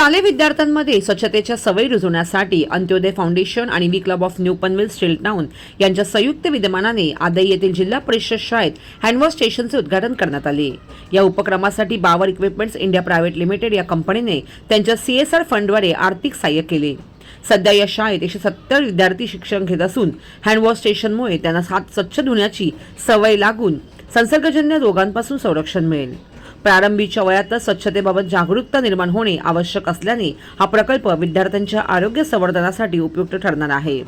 शालेय विद्यार्थ्यांमध्ये स्वच्छतेच्या सवयी रुजवण्यासाठी अंत्योदय फाउंडेशन आणि we club of New Panvel steeltown यांच्या संयुक्त विद्यमानाने आदई येथील जिल्हा परिषद शाळेत हँडवॉश स्टेशनचे उद्घाटन करण्यात आले. या उपक्रमासाठी Bauer equipments India private limited या कंपनीने त्यांच्या सीएसआर फंडद्वारे आर्थिक सहाय्य केले. सध्या या शाळेत एकशे सत्तर विद्यार्थी शिक्षण घेत असून हँडवॉश स्टेशनमुळे त्यांना हात स्वच्छ धुण्याची सवय लागून संसर्गजन्य रोगांपासून संरक्षण मिळेल. प्रारंभीच्या वयातच स्वच्छतेबाबत जागरूकता निर्माण होणे आवश्यक असल्याने हा प्रकल्प विद्यार्थ्यांच्या आरोग्य संवर्धनासाठी उपयुक्त ठरणार आहे.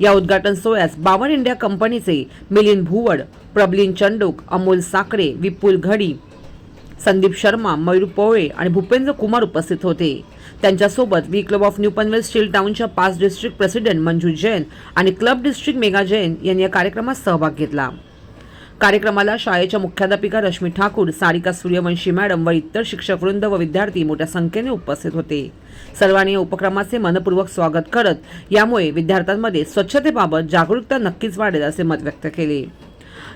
या उद्घाटन सोहळ्यास बावन इंडिया कंपनीचे मिलिंद भुवड प्रबलीन चंडोक अमोल साकरे विपुल घडी संदीप शर्मा मयूर पोळे आणि भूपेंद्र कुमार उपस्थित होते. त्यांच्यासोबत we club of New Panvel steel टाउनच्या पाच डिस्ट्रिक्ट प्रेसिडेंट मंजू जैन आणि क्लब डिस्ट्रिक्ट मेगा जैन यांनी या कार्यक्रमात सहभाग घेतला. कार्यक्रमाला शाळेच्या मुख्याध्यापिका रश्मी ठाकूर सारिका सूर्यवंशी मॅडम व इतर शिक्षकवृंद व विद्यार्थी मोठ्या संख्येने उपस्थित होते. सर्वांनी या उपक्रमाचे मनपूर्वक स्वागत करत यामुळे विद्यार्थ्यांमध्ये स्वच्छतेबाबत जागरूकता नक्कीच वाढेल असे मत व्यक्त केले.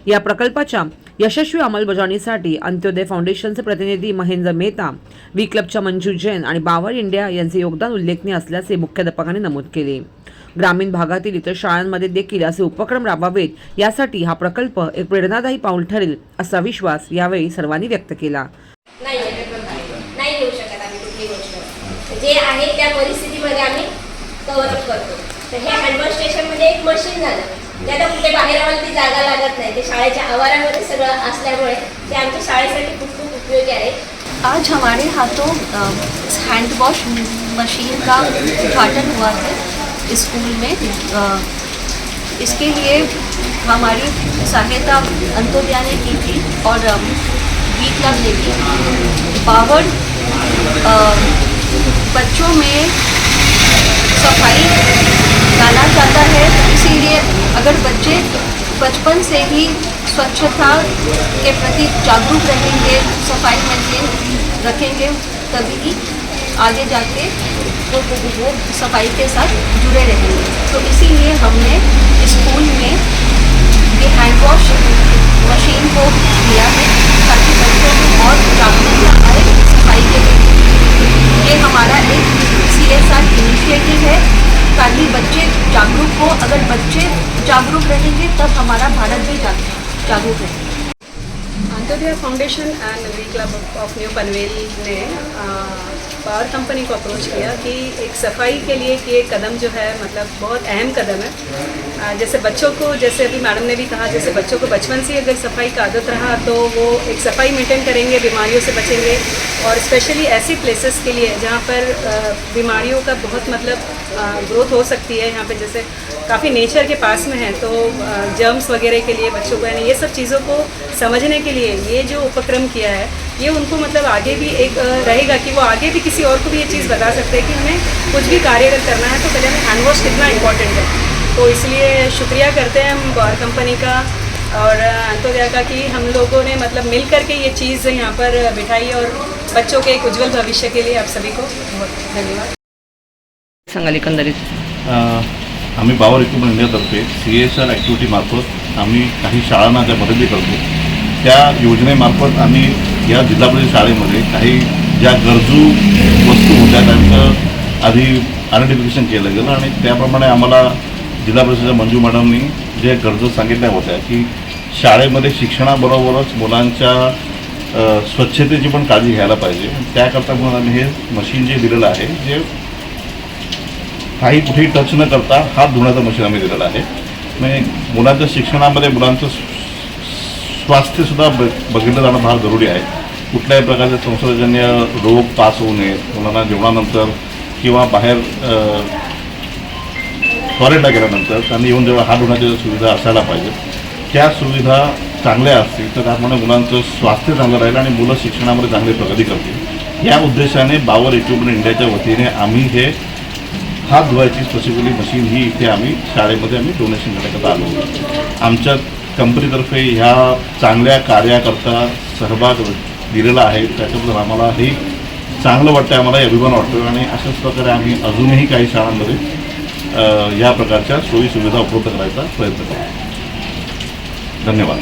या प्रकल्पाच्या यशस्वी अंमलबजावणीसाठी अंत्योदय फाउंडेशनचे प्रतिनिधी महेंद्र मेहता वी क्लबच्या मंजू जैन आणि बावर इंडिया यांचे योगदान उल्लेखनीय असल्याचे मुख्याध्यापकांनी नमूद केले. ग्रामीण भागातील इतर शाळांमध्ये देखील असे उपक्रम राबवावेत यासाठी हा प्रकल्प एक प्रेरणादायी पाऊल ठरेल असा विश्वास यावेळी सर्वांनी व्यक्त केला. नाही नाही घेऊ शकत आम्ही कुठली गोष्ट. जे आहे त्या परिस्थितीमध्ये आम्ही कव्हरअप करतो. तर हे हँडवॉश स्टेशनमध्ये एक मशीन झालं. त्याला कुठे बाहेर आम्हाला ती जागा लागत नाही. ते शाळेच्या आवारामध्ये सगळं असल्यामुळे ते आमच्या शाळेसाठी खूप खूप उपयोगी आहे. आज हमारे हाथों हैंड वॉश मशीन का उद्घाटन हुआ है। स्कूल में इसके लिए हमारी सहायता अंतोदया ने की थी और बी क्लब ने की पावर बच्चों में सफ़ाई लाना जाता है। इसीलिए अगर बच्चे बचपन से ही स्वच्छता के प्रति जागरूक रहेंगे, सफ़ाई मेंटेन रखेंगे, तभी आगे जाके वो वो- वो सफ़ाई के साथ जुड़े रहेंगे तो इसीलिए हमने स्कूल में ये हैंड वॉश मशीन को दिया है ताकि बच्चों को और जागरूकता आए सफ़ाई के लिए। ये हमारा एक सी एस आर इनिशिएटिव है ताकि बच्चे जागरूक हो। अगर बच्चे जागरूक रहेंगे, तब हमारा भारत भी जागरूक रहेगा। Antyodaya foundation and V club of new Panvel ने पावर कंपनी को अप्रोच किया कि एक सफ़ाई के लिए कि एक कदम जो है मतलब बहुत अहम कदम है। जैसे बच्चों को, जैसे अभी मैडम ने भी कहा, जैसे बच्चों को बचपन से अगर सफ़ाई का आदत रहा तो वो एक सफ़ाई मेंटेन करेंगे, बीमारियों से बचेंगे। और स्पेशली ऐसी प्लेसेस के लिए जहाँ पर बीमारियों का बहुत मतलब ग्रोथ हो सकती है। यहाँ पर जैसे काफ़ी नेचर के पास में है तो जर्म्स वगैरह के लिए बच्चों को ये सब चीज़ों को समझने के लिए ये जो उपक्रम किया है ये उनको मतलब आगे भी एक रहेगा कि वो आगे भी किसी और को भी ये चीज़ बता सकते हैं कि हमें कुछ भी कार्य अगर करना है तो पहले हमें हैंड वॉश कितना इंपॉर्टेंट है। तो इसलिए शुक्रिया करते हैं हम गौर कंपनी का और अ, अंत्योदया का कि हम लोगों ने मतलब मिल करके ये चीज़ यहाँ पर बिठाई और बच्चों के एक उज्जवल भविष्य के लिए आप सभी को बहुत धन्यवाद। सांगाल एकंदरीत अ, आम्ही पॉवर इक्विपमेंट इंडियातर्फे सी एस आर ॲक्टिव्हिटीमार्फत आम्ही काही शाळांना ज्या मदती करतो त्या योजनेमार्फत आम्ही या जिल्हा परिषद शाळेमध्ये काही ज्या गरजू वस्तू होत्या त्यांचं आधी आयडेंटिफिकेशन केलं गेलं आणि त्याप्रमाणे आम्हाला जिल्हा परिषदेच्या मंजू मॅडमनी जे गरजू सांगितल्या होत्या की शाळेमध्ये शिक्षणाबरोबरच मुलांच्या स्वच्छतेची पण काळजी घ्यायला पाहिजे. त्याकरता म्हणून आम्ही हे मशीन जे दिलेलं आहे जे काही कुठेही टच न करता हात धुण्याचं मशीन आम्ही दिलेलं आहे. म्हणजे मुलांच्या शिक्षणामध्ये मुलांचं स्वास्थ्यसुद्धा ब बघितलं जाणं फार जरुरी आहे. कुठल्याही प्रकारचे संसर्गजन्य रोग पास होऊ नयेत मुलांना जेवणानंतर किंवा बाहेर टॉयलेटला गेल्यानंतर त्यांनी येऊन जेव्हा हात धुण्याच्या सुविधा असायला पाहिजेत त्या सुविधा चांगल्या असतील तर त्यामुळे मुलांचं स्वास्थ्य चांगलं राहील आणि मुलं शिक्षणामध्ये चांगली प्रगती करतील. या उद्देशाने बावर इक्विपमेंट इंडियाच्या वतीने आम्ही हे हात धुवायची स्पेसिफिकली मशीन ही इथे आम्ही शाळेमध्ये आम्ही डोनेशन करण्याकरता आलो होतो. आमच्या कंपनीतर्फे ह्या चांगल्या कार्याकरता सहभाग दिलेला आहे. त्याच्याबद्दल आम्हाला हे चांगलं वाटतं आम्हाला अभिमान वाटतो आणि अशाच प्रकारे आम्ही अजूनही काही शाळांमध्ये या प्रकारच्या सोयीसुविधा उपलब्ध करायचा प्रयत्न करतो. धन्यवाद.